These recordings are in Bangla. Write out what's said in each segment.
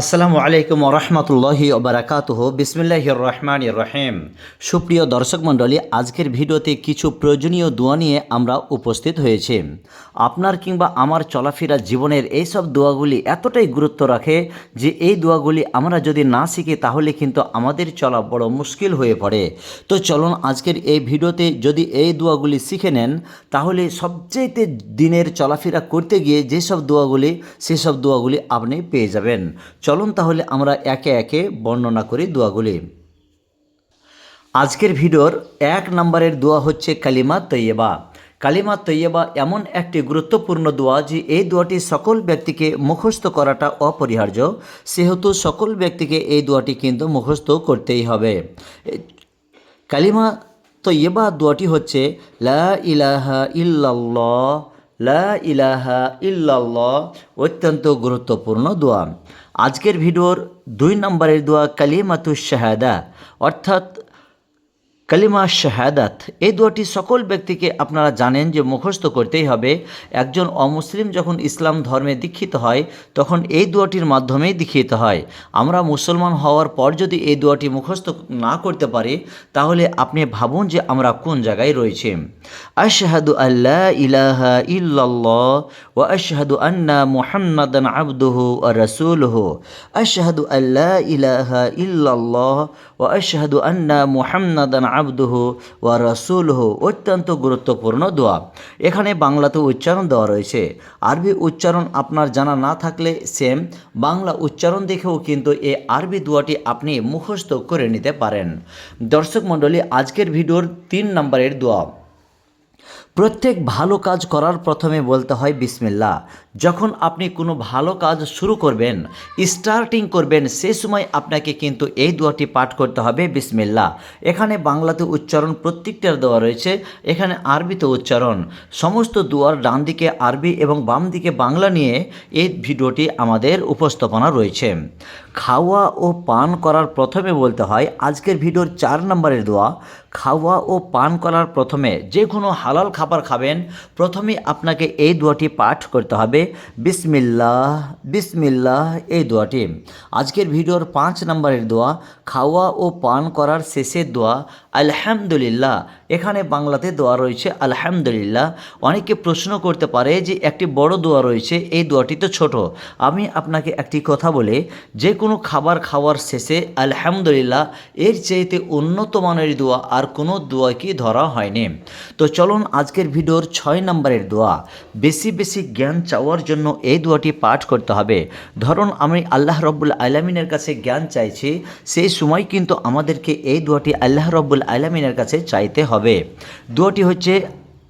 আসসালামু আলাইকুম রহমতুল্লাহি ওবরাকাতুহ। বিসমিল্লাহ রহমান রহিম সুপ্রিয় দর্শক মণ্ডলী, আজকের ভিডিওতে কিছু প্রয়োজনীয় দোয়া নিয়ে আমরা উপস্থিত হয়েছি। আপনার কিংবা আমার চলাফেরা জীবনের এই সব দোয়াগুলি এতটাই গুরুত্ব রাখে যে এই দোয়াগুলি আমরা যদি না শিখি, তাহলে কিন্তু আমাদের চলা বড় মুশকিল হয়ে পড়ে। তো চলুন, আজকের এই ভিডিওতে যদি এই দোয়াগুলি শিখে নেন, তাহলে সবচেয়েতে দিনের চলাফেরা করতে গিয়ে যেসব দোয়াগুলি, সেসব দোয়াগুলি আপনি পেয়ে যাবেন। চলুন তাহলে আমরা একে একে বর্ণনা করি দোয়াগুলি। আজকের ভিডিওর এক নম্বরের দোয়া হচ্ছে কালিমা তৈয়বা। কালিমা তৈয়বা এমন একটি গুরুত্বপূর্ণ দোয়া যে এই দোয়াটি সকল ব্যক্তিকে মুখস্থ করাটা অপরিহার্য, সেহেতু সকল ব্যক্তিকে এই দোয়াটি কিন্তু মুখস্থ করতেই হবে। কালিমা তৈয়বা দোয়াটি হচ্ছে, লা ইলাহা ইল্লাল্লাহ লা ইলাহা ইল্লাল্লাহ অত্যন্ত গুরুত্বপূর্ণ দোয়া। আজকের ভিডিওর দুই নম্বরের দোয়া কালিমাতুস শাহাদা অর্থাৎ কালিমা শাহাদাত, এই দোয়াটি সকল ব্যক্তিকে আপনারা জানেন যে মুখস্থ করতেই হবে। একজন অমুসলিম যখন ইসলাম ধর্মে দীক্ষিত হয়, তখন এই দোয়াটির মাধ্যমেই দীক্ষিত হয়। আমরা মুসলমান হওয়ার পর যদি এই দোয়াটি মুখস্থ না করতে পারি, তাহলে আপনি ভাবুন যে আমরা কোন জায়গায় রয়েছি। আশহাদু আল্লাহ ইলাহা ইল্লাল্লাহ ও আশহাদু আন্না মুহাম্মাদান আবদুহু ও রসুলহু। আশহাদু আল্লাহ ইলাহা ইল্লাল্লাহ ও আশহাদু আন্না মুহাম্মাদান আবদুহু ওয়া রসুলহু, অত্যন্ত গুরুত্বপূর্ণ দোয়া। এখানে বাংলাতে উচ্চারণ দেওয়া রয়েছে। আরবি উচ্চারণ আপনার জানা না থাকলে সেম বাংলা উচ্চারণ দেখেও কিন্তু এই আরবি দোয়াটি আপনি মুখস্থ করে নিতে পারেন। দর্শক মণ্ডলী, আজকের ভিডিওর তিন নম্বরের দোয়া। প্রত্যেক ভালো কাজ করার প্রথমে বলতে হয় বিসমিল্লা যখন আপনি কোনো ভালো কাজ শুরু করবেন স্টার্টিং করবেন, সে সময় আপনাকে কিন্তু এই দোয়াটি পাঠ করতে হবে বিসমিল্লা এখানে বাংলাতে উচ্চারণ প্রত্যেকটার দেওয়া রয়েছে, এখানে আরবিতে উচ্চারণ। সমস্ত দোয়ার ডান দিকে আরবি এবং বাম দিকে বাংলা নিয়ে এই ভিডিওটি আমাদের উপস্থাপনা রয়েছে। খাওয়া ও পান করার প্রথমে বলতে হয়, আজকের ভিডিওর চার নম্বরের দোয়া, খাওয়া ও পান করার প্রথমে যে কোনো হালাল খাবার খাবেন, প্রথমে আপনাকে এই দোয়াটি পাঠ করতে হবে। বিসমিল্লাহ বিসমিল্লাহ, এই দোয়াটি। আজকের ভিডিওর পাঁচ নম্বরের দোয়া, খাওয়া ও পান করার শেষের দোয়া আলহামদুলিল্লাহ। এখানে বাংলাতে দোয়া রয়েছে আলহামদুলিল্লাহ। অনেকে প্রশ্ন করতে পারে যে একটি বড় দোয়া রয়েছে, এই দোয়াটি তো ছোট। আমি আপনাকে একটি কথা বলে, যে কোনো খাবার খাওয়ার শেষে আলহামদুলিল্লাহ, এর চাইতে উন্নত মানের দোয়া আর কোনো দোয়াকে ধরা হয়নি। তো চলুন আজকের ভিডিওর ছয় নম্বরের দোয়া। বেশি বেশি জ্ঞান চাওয়ার জন্য এই দোয়াটি পাঠ করতে হবে। ধরুন আমি আল্লাহ রব্বুল আলমিনের কাছে জ্ঞান চাইছি, সেই সময় কিন্তু আমাদেরকে এই দোয়াটি আল্লাহ রব্বুল আলমিনের কাছে চাইতে হবে। দুটি হচ্ছে,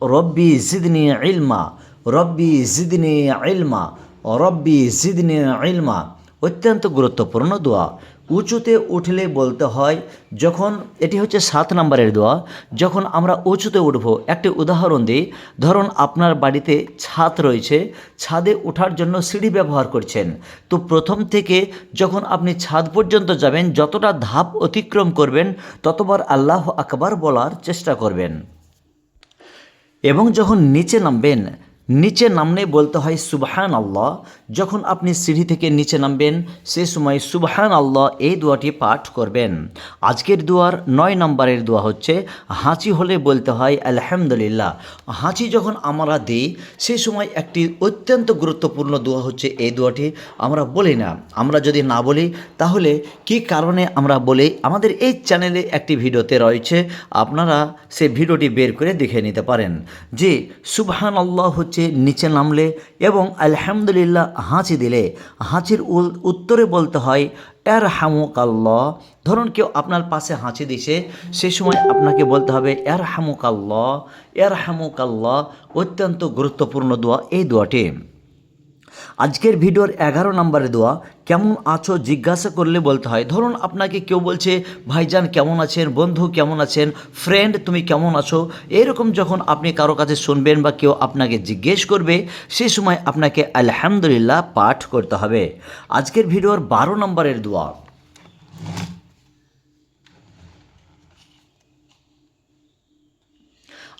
রব্বি জিদনি ইলমা, রব্বি জিদনি ইলমা, রব্বি জিদনি ইলমা। অত্যন্ত গুরুত্বপূর্ণ দোয়া। উঁচুতে উঠলে বলতে হয়, যখন, এটি হচ্ছে সাত নম্বরের দোয়া, যখন আমরা উঁচুতে উঠব, একটি উদাহরণ দিই, ধরুন আপনার বাড়িতে ছাদ রয়েছে, ছাদে ওঠার জন্য সিঁড়ি ব্যবহার করছেন, তো প্রথম থেকে যখন আপনি ছাদ পর্যন্ত যাবেন, যতটা ধাপ অতিক্রম করবেন, ততবার আল্লাহ আকবার বলার চেষ্টা করবেন। এবং যখন নিচে নামবেন নিচে নামলে বলতে হয় সুবহান আল্লাহ যখন আপনি সিঁড়ি থেকে নিচে নামবেন, সে সময় সুবহান আল্লাহ এই দোয়াটি পাঠ করবেন। আজকের দোয়ার নয় নম্বরের দোয়া হচ্ছে, হাঁচি হলে বলতে হয় আলহামদুলিল্লাহ। হাঁচি যখন আমরা দিই, সে সময় একটি অত্যন্ত গুরুত্বপূর্ণ দোয়া হচ্ছে এই দোয়াটি। আমরা বলি না, আমরা যদি না বলি, তাহলে কি কারণে আমরা বলি? আমাদের এই চ্যানেলে একটি ভিডিওতে রয়েছে, আপনারা সেই ভিডিওটি বের করে দেখে নিতে পারেন। যে সুবহান আল্লাহ হচ্ছে নিচে নামলে এবং আলহামদুলিল্লাহ হাঁচি দিলে। হাঁচির উত্তরে বলতে হয় এর হামুক আল্লাহ ধরুন কেউ আপনার পাশে হাঁচি দিছে, সে সময় আপনাকে বলতে হবে এর হামুক আল্লাহ এর হামুক আল্লাহ অত্যন্ত গুরুত্বপূর্ণ দোয়া এই দোয়াটি। আজকের ভিডিওর এগারো নম্বরে দোয়া, কেমন আছো জিজ্ঞাসা করলে বলতে হয়। ধরুন আপনাকে কেউ বলছে, ভাইজান কেমন আছেন? বন্ধু কেমন আছেন? ফ্রেন্ড তুমি কেমন আছো? এরকম যখন আপনি কারও কাছে শুনবেন বা কেউ আপনাকে জিজ্ঞেস করবে, সে সময় আপনাকে আলহামদুলিল্লাহ পাঠ করতে হবে। আজকের ভিডিওর বারো নম্বরের দোয়া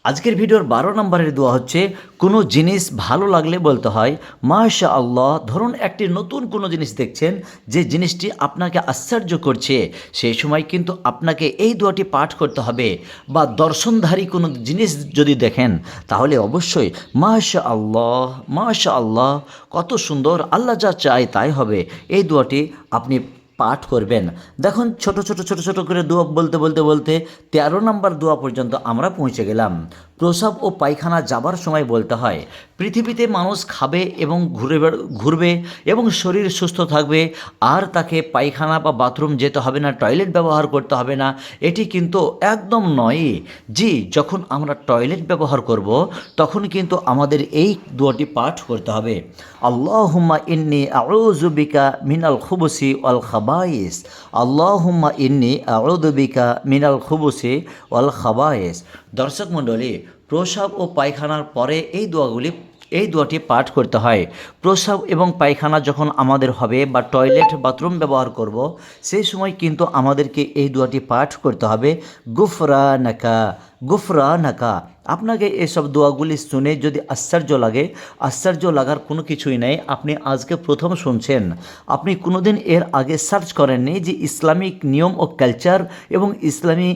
আজকের ভিডিওর বারো নম্বরের দোয়া হচ্ছে, কোনো জিনিস ভালো লাগলে বলতে হয় মাশা আল্লাহ ধরুন একটি নতুন কোনো জিনিস দেখছেন, যে জিনিসটি আপনাকে আশ্চর্য করছে, সেই সময় কিন্তু আপনাকে এই দোয়াটি পাঠ করতে হবে, বা দর্শনধারী কোনো জিনিস যদি দেখেন, তাহলে অবশ্যই মাশা আল্লাহ মাশা আল্লাহ কত সুন্দর, আল্লাহ যা চায় তাই হবে, এই দোয়াটি আপনি পাঠ করবেন। দেখুন, ছোট ছোট ছোট ছোট করে দোয়া বলতে বলতে বলতে তেরো নম্বর দোয়া পর্যন্ত আমরা পৌঁছে গেলাম। প্রসাব ও পায়খানা যাবার সময় বলতে হয়, পৃথিবীতে মানুষ খাবে এবং ঘুরে ঘুরবে এবং শরীর সুস্থ থাকবে, আর তাকে পায়খানা বা বাথরুম যেতে হবে না, টয়লেট ব্যবহার করতে হবে না, এটি কিন্তু একদম নয়। জি, যখন আমরা টয়লেট ব্যবহার করব, তখন কিন্তু আমাদের এই দোয়াটি পাঠ করতে হবে। আল্লাহুম্মা ইন্নি আউযু বিকা মিনাল খুবুসি ওয়াল খাবাইস আল্লাহুম্মা ইন্নি আউযু বিকা মিনাল খুবুসি ওয়াল খাবাইস দর্শক মণ্ডলী, প্রসাব ও পায়খানার পরে এই দোয়াগুলি, এই দোয়াটি পাঠ করতে হয়। প্রসাব এবং পায়খানা যখন আমাদের হবে বা টয়লেট, বাথরুম ব্যবহার করব, সেই সময় কিন্তু আমাদেরকে এই দোয়াটি পাঠ করতে হবে। গুফরা নাকা গুফরা নাকা আপনাকে এসব দোয়াগুলি শুনে যদি আশ্চর্য লাগে, আশ্চর্য লাগার কোনো কিছুই নেই। আপনি আজকে প্রথম শুনছেন। আপনি কোনোদিন এর আগে সার্চ করেননি যে ইসলামিক নিয়ম ও কালচার এবং ইসলামী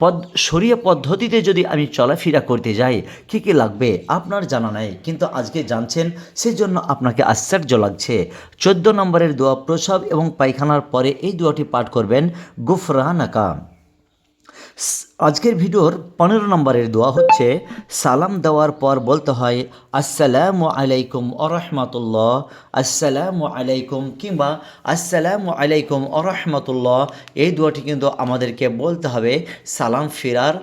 পদ সরিয়ে পদ্ধতিতে যদি আমি চলাফেরা করতে যাই, কী কী লাগবে আপনার জানা নাই, কিন্তু আজকে জানছেন, সেজন্য আপনাকে আশ্চর্য লাগছে। চোদ্দ নম্বরের দোয়া প্রসব এবং পায়খানার পরে এই দোয়াটি পাঠ করবেন, গুফরানাকা। আজকের ভিডিওর পনেরো নম্বরের দোয়া হচ্ছে, সালাম দেওয়ার পর বলতে হয়, আসসালামু আলাইকুম আরহামাতুল্লাহ, আসসালামু আলাইকুম কিংবা আসসালামু আলাইকুম আরহামাতুল্লাহ। এই দোয়াটি কিন্তু আমাদেরকে বলতে হবে, সালাম ফেরার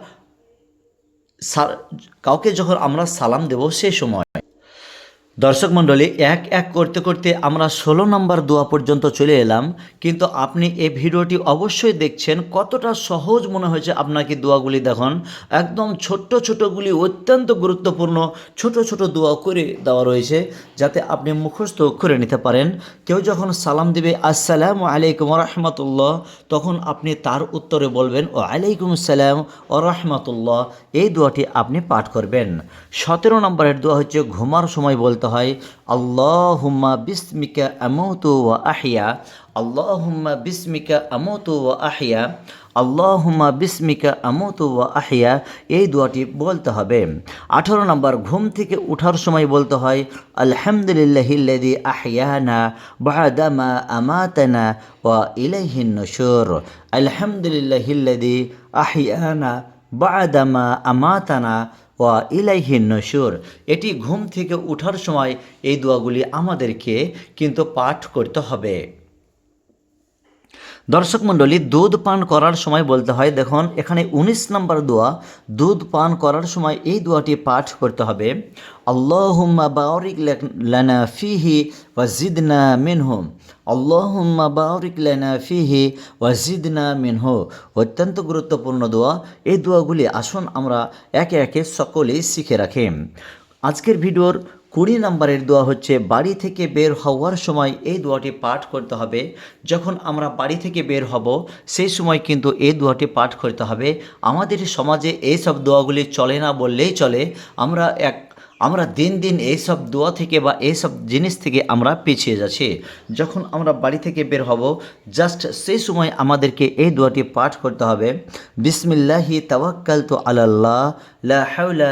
সা- কাউকে যখন আমরা সালাম দেব সেই সময়। দর্শক মণ্ডলী, এক এক করতে করতে আমরা ষোলো নম্বর দোয়া পর্যন্ত চলে এলাম, কিন্তু আপনি এই ভিডিওটি অবশ্যই দেখছেন, কতটা সহজ মনে হয়েছে আপনাকে দোয়াগুলি দেখুন। একদম ছোট্ট ছোটোগুলি অত্যন্ত গুরুত্বপূর্ণ, ছোট ছোট দোয়া করে দেওয়া রয়েছে, যাতে আপনি মুখস্থ করে নিতে পারেন। কেউ যখন সালাম দিবে, আসসালামু আলাইকুম রহমতুল্লাহ তখন আপনি তার উত্তরে বলবেন ও আলাইকুম সালাম ও রহমতুল্লাহ এই দোয়াটি আপনি পাঠ করবেন। সতেরো নম্বরের দোয়া হচ্ছে, ঘুমার সময় বলতে হয়, আল্লাহুম্মা বিসমিকা আমতু ওয়া আহিয়া আল্লাহুম্মা বিসমিকা আমতু ওয়া আহিয়া আল্লাহুম্মা বিসমিকা আমতু ওয়া আহিয়া এই দোয়াটি বলতে হবে। আঠারো নম্বর, ঘুম থেকে ওঠার সময় বলতে হয় আলহামদুলিল্লাহিল্লাযী আহিয়ানা বাদামা আমাতানা ওয়া ইলাইহিন নশুর। আলহামদুলিল্লাহিল্লাযী আহিয়ানা বাদামা আমাতানা। ওয়া ইলাইহিন নসুর এটি ঘুম থেকে ওঠার সময় এই দোয়াগুলি আমাদেরকে কিন্তু পাঠ করতে হবে। দর্শক মণ্ডলী, দুধ পান করার সময় বলতে হয়, দেখুন, এখানে উনিশ নম্বর দোয়া, দুধ পান করার সময় এই দোয়াটি পাঠ করতে হবে। আল্লাহুম্মা বাউরিক লানা ফিহি ওয়াজিদনা মিনহু। আল্লাহুম্মা বাউরিক লানা ফিহি ওয়াজিদনা মিনহু। অত্যন্ত গুরুত্বপূর্ণ দোয়া। এই দোয়াগুলি আসুন আমরা একে একে সকলেই শিখে রাখি। আজকের ভিডিওর কুড়ি নম্বরের দোয়া হচ্ছে, বাড়ি থেকে বের হওয়ার সময় এই দোয়াটি পাঠ করতে হবে। যখন আমরা বাড়ি থেকে বের হব, সেই সময় কিন্তু এই দোয়াটি পাঠ করতে হবে। আমাদের সমাজে এই সব দোয়াগুলি চলে না বললেই চলে। আমরা এক, আমরা দিন দিন এইসব দোয়া থেকে বা এইসব জিনিস থেকে আমরা পিছিয়ে যাচ্ছি। যখন আমরা বাড়ি থেকে বের হব জাস্ট সেই সময় আমাদেরকে এই দোয়াটি পাঠ করতে হবে। বিসমিল্লাহি তাওয়াক্কাল তো আলাল্লাহ, লা হাওলা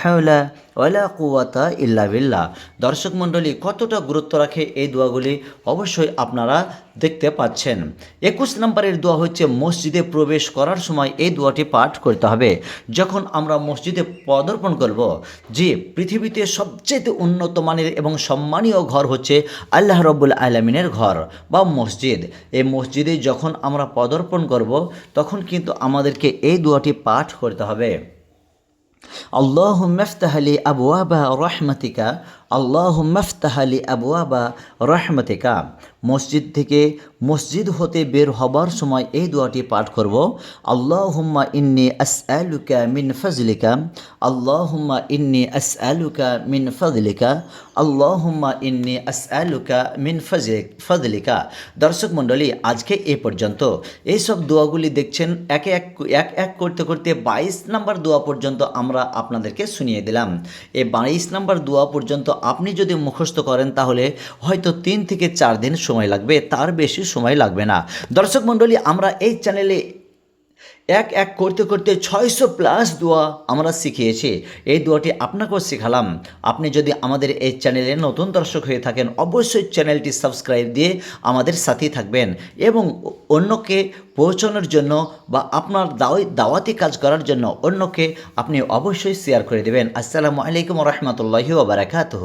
হাওলা ওয়ালা কুওয়াতা ইল্লা বিল্লাহ। দর্শক মণ্ডলী, কতটা গুরুত্ব রাখে এই দোয়াগুলি অবশ্যই আপনারা দেখতে পাচ্ছেন। একুশ নম্বরের দোয়া হচ্ছে, মসজিদে প্রবেশ করার সময় এই দোয়াটি পাঠ করতে হবে। যখন আমরা মসজিদে পদার্পণ করব, যে পৃথিবীতে সবচেয়ে উন্নত মানের এবং সম্মানীয় ঘর হচ্ছে আল্লাহ রব্বুল আলমিনের ঘর বা মসজিদ। এই মসজিদে যখন আমরা পদার্পণ করব, তখন কিন্তু আমাদেরকে এই দোয়াটি পাঠ করতে হবে। اللهم افتح لي أبواب رحمتك. اللهم افتح لي أبواب رحمتك. মসজিদ থেকে মসজিদ হতে বের হবার সময় এই দোয়াটি পাঠ করব। আল্লাহ হুম্মা ইন্নি আসআলুকা মিন ফজলিকা। আল্লাহ হুম্মা ইন্নি আসআলুকা মিন ফজলিকা। আল্লাহ হুম্মা ইন্নি আসআলুকা মিন ফজলিক। দর্শক মণ্ডলী, আজকে এ পর্যন্ত। এইসব দোয়াগুলি দেখছেন একে এক এক এক করতে করতে বাইশ নাম্বার দোয়া পর্যন্ত আমরা আপনাদেরকে শুনিয়ে দিলাম। এই বাইশ নাম্বার দোয়া পর্যন্ত আপনি যদি মুখস্থ করেন তাহলে হয়তো তিন থেকে চার দিন সময় লাগবে, তার বেশি সময় লাগবে না। দর্শক মণ্ডলী, আমরা এই চ্যানেলে এক এক করতে করতে ছয়শো প্লাস দোয়া আমরা শিখিয়েছি। এই দোয়াটি আপনাকেও শেখালাম। আপনি যদি আমাদের এই চ্যানেলে নতুন দর্শক হয়ে থাকেন, অবশ্যই চ্যানেলটি সাবস্ক্রাইব দিয়ে আমাদের সাথেই থাকবেন এবং অন্যকে পৌঁছানোর জন্য বা আপনার দাওয়াই, দাওয়াতি কাজ করার জন্য অন্যকে আপনি অবশ্যই শেয়ার করে দেবেন। আসসালামু আলাইকুম রহমতুল্লাহি ওবরাকাতহ